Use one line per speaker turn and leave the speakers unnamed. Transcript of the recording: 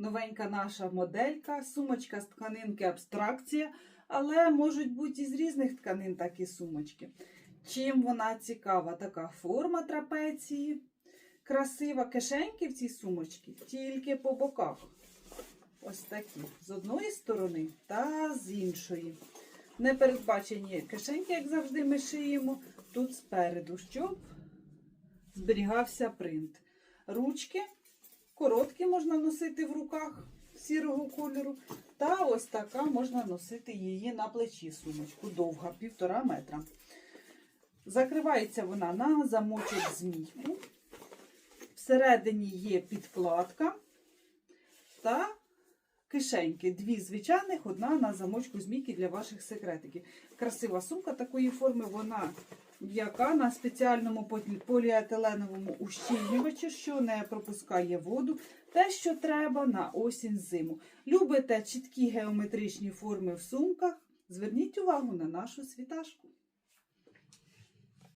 новенька наша моделька, сумочка з тканинки абстракція, але можуть бути і з різних тканин такі сумочки. Чим вона цікава? Така форма трапеції, красива кишеньки в цій сумочці, тільки по боках. Ось такі. З одної сторони та з іншої. Не передбачені кишеньки, як завжди, ми шиємо тут спереду, щоб зберігався принт. Ручки короткі можна носити в руках сірого кольору. Та ось така можна носити її на плечі сумочку, довга, півтора метра. Закривається вона на замочок змійку. Всередині є підкладка та кишеньки. Дві звичайних, одна на замочку змійки для ваших секретиків. Красива сумка такої форми, вона м'яка на спеціальному поліетиленовому ущільнювачі, що не пропускає воду. Те, що треба на осінь зиму. Любите чіткі геометричні форми в сумках? Зверніть увагу на нашу світашку.